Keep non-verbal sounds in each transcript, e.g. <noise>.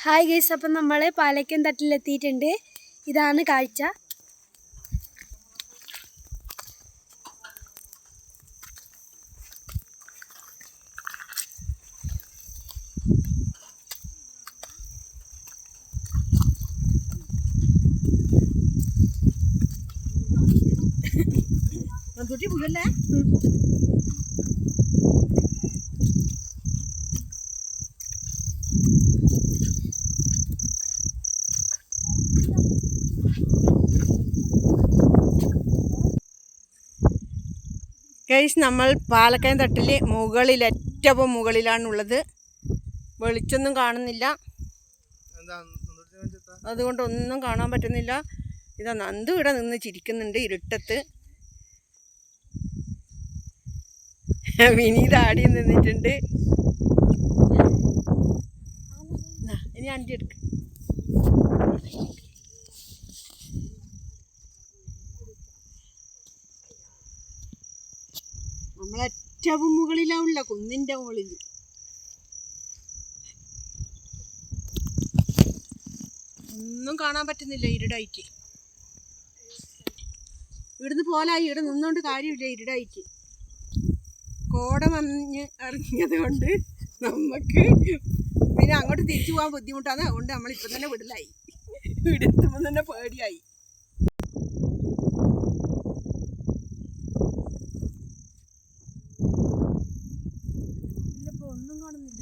Hi guys അപ്പം നമ്മൾ പാലക്കൻ തട്ടിലെത്തിയിട്ടുണ്ട് ഇതാണ് കാഴ്ച. <laughs> മന്തുട്ടി പുകല്ലേ? ഗൈസ് നമ്മൾ പാലക്കയം തട്ടിൽ മുകളിൽ ഏറ്റവും മുകളിലാണുള്ളത്. വെളിച്ചൊന്നും കാണുന്നില്ല. അതുകൊണ്ട് ഒന്നും കാണാൻ പറ്റുന്നില്ല. ഇതാ നന്ദു ഇവിടെ നിന്ന് ചിരിക്കുന്നുണ്ട് ഇരുട്ടത്ത്. വിനീത് ആടി നിന്നിട്ടുണ്ട്. ഇനി അണ്ടി എടുക്ക. നമ്മളേറ്റവും മുകളിലാവുള്ള കുന്നിന്റെ മുകളിൽ ഒന്നും കാണാൻ പറ്റുന്നില്ല ഇരുടായിട്ട്. ഇവിടുന്ന് പോലായി ഇവിടെ നിന്നുകൊണ്ട് കാര്യമില്ല ഇരുടായിട്ട്. കോട മഞ്ഞ് ഇറങ്ങിയത് കൊണ്ട് നമുക്ക് പിന്നെ അങ്ങോട്ട് തിരിച്ചു പോകാൻ ബുദ്ധിമുട്ടാണ്. അതുകൊണ്ട് നമ്മൾ ഇപ്പം തന്നെ വിടലായി. വിടുത്തുമ്പോൾ തന്നെ പേടിയായി. ഒന്നും കാണുന്നില്ല.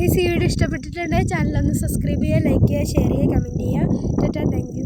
ഈ ഈ വീഡിയോ ഇഷ്ടപ്പെട്ടിട്ടുണ്ടെങ്കിൽ ചാനലൊന്ന് സബ്സ്ക്രൈബ് ചെയ്യുക ലൈക്ക് ചെയ്യുക ഷെയർ ചെയ്യുക കമന്റ് ചെയ്യുക. Tata thank you